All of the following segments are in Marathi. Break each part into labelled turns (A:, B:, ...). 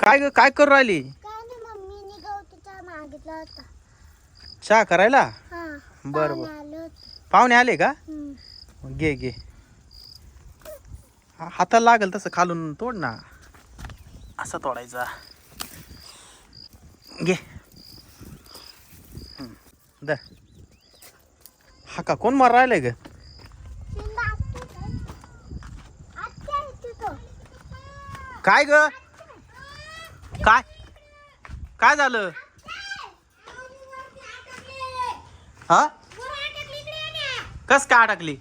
A: काय ग काय करू राहिली?
B: काय नाही मम्मीने गवतीचा मागितला होता.
A: चहा करायला?
B: हा
A: बरं,
B: पाहुणे
A: बरं.
B: आले होते.
A: पाहुणे आले का?
B: हम्म.
A: घे घे. हा- हाताला लागल तसं खालून तोड ना. असा तोडायचा. घे. हम्म, दर हा का कोण मार राहिलाय ग?
B: शिंदा आत्या आहे. आत्या आहे तिथं.
A: काय ग? काय काय झालं? हा? कस काय अडकली?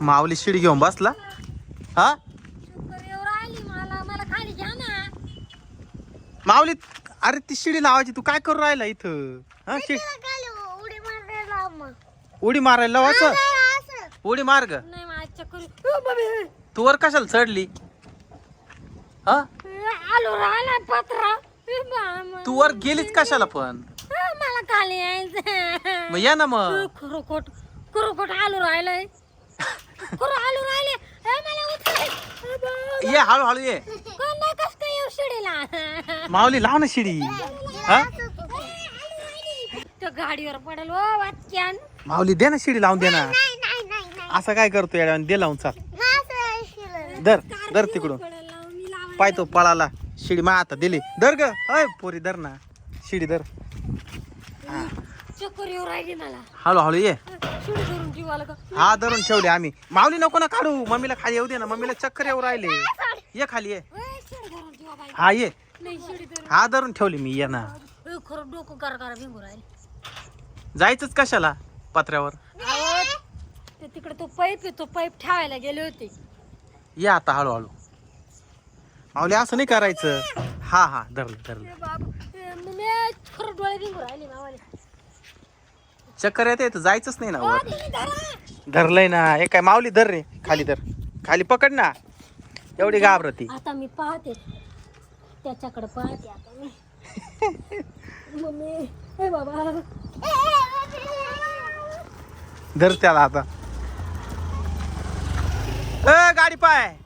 A: माऊली शिडी घेऊन बसला. हा? माऊली अरे ती शिडी लावायची तू काय करू राहिला इथं? हा शिडी
B: उडी मारायला मग.
A: उडी मारायला लावायचं. उडी मार ग तू वर कशाला चढली? हा?
C: आलो राहिला पत्रा.
A: तू वर गेलीच कशाला पण?
C: मला खाली यायचं.
A: मग या ना मग.
C: खरोखोट खरोखोट आलो राहिलंय. खरं आलो राहिले. ए, मला उचल
A: ये हळूहळू ये.
C: कोण नाही कस काय येऊ शिडीला?
A: माऊली लाव ना शिडी. हा?
C: गाडीवर पडेल ओ वाटक्यान.
A: माऊली दे ना शिडी लावून दे ना.
B: नाही नाही नाही नाही
A: असं काय करतो येड्या दे लावून चाल. धर धर तिकडून.
C: पडेल लावून मी लावायला.
A: पाय तो पळाला. शिडी मा आता दिली. धर ग. अय पोरी धर ना. शिडी धर.
C: चक्कर येऊ राहिली मला.
A: हळूहळू ये.
C: शिडी धरून जीवाला का?
A: हा धरून ठेवले आम्ही. माऊली नको ना काढू. मम्मीला खाली येऊ दे ना. मम्मीला चक्कर येऊ राहिले. ये खाली ये.
C: ए, शिडी धरून जीवा बाई.
A: हा ये.
C: नाही शिडी धरून.
A: हा धरून ठेवली मी. ये ना.
C: ए, खरं डोकं करा करा भिंगू राहिले.
A: जायचंच कशाला? पत्र्यावर.
C: ते तिकडे तो पाईप तो पाईप ठेवायला गेले होते.
A: ये आता हळूहळू माऊली असं नाही करायचं. हा हा धरलं धरलं. चक्कर येते तर जायचंच नाही ना वर. धरलंय ना. हे काय माऊली धर रे. खाली धर. खाली पकड ना. एवढी घाबरती.
C: आता मी पाहते. त्याच्याकडे पाहते आता मी. मम्मी ए बाबा.
A: धर त्याला आता. ए गाडी पाय.